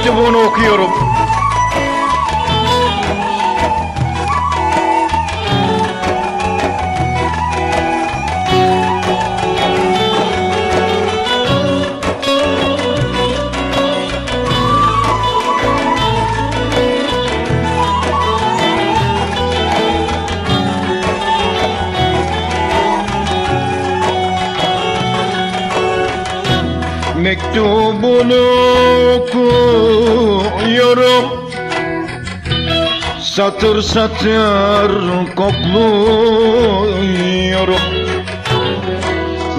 mektubunu okuyorum. Mektubunu okuyorum. Satır satır kokluyorum.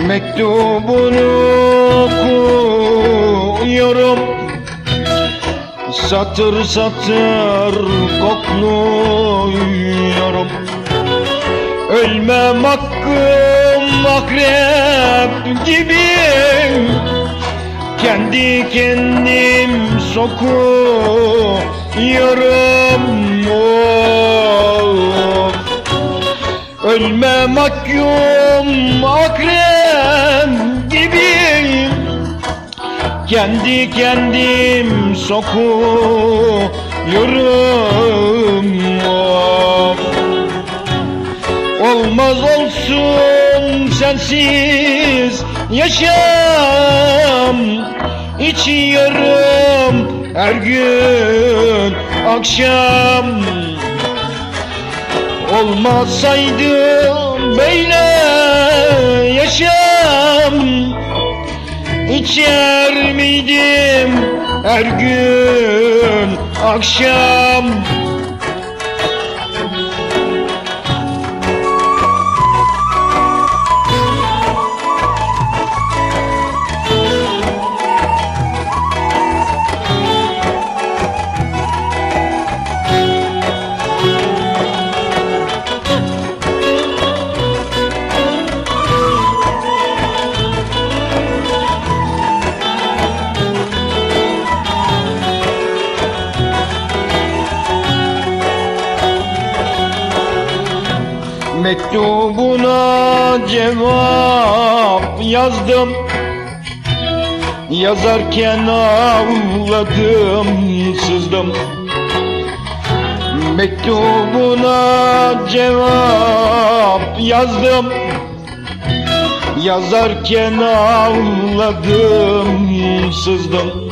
Mektubunu okuyorum. Satır satır kokluyorum. Ölmem hakkım akrep gibi kendi kendim sokuyorum of. Ölme mahkum akrem gibi Kendi kendim sokuyorum of. Olmaz olsun sensiz yaşam İçiyorum her gün akşam. Olmasaydı böyle yaşam İçer miydim her gün akşam Mektubuna cevap yazdım. Yazarken ağladım, sızdım. Mektubuna cevap yazdım. Yazarken ağladım, sızdım.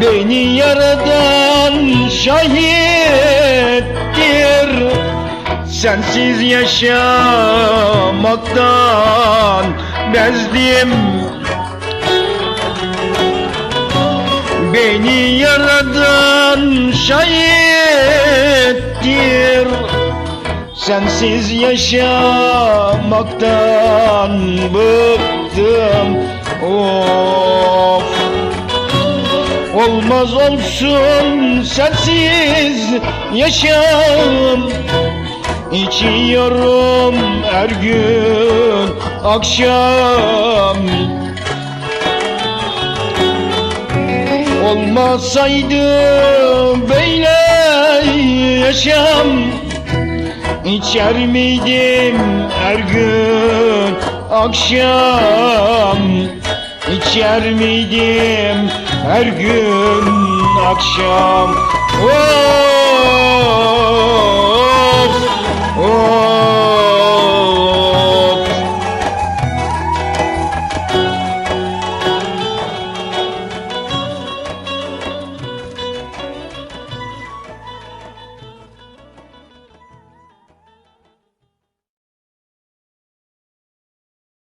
Beni yaradan şahittir Sensiz yaşamaktan bezdim. Beni yaradan şahittir Sensiz yaşamaktan bıktım. Of. Olmaz olsun sensiz yaşam İçiyorum her gün akşam. Olmasaydı böyle yaşam İçer miydim her gün akşam? İçer miydim her gün akşam? Oh!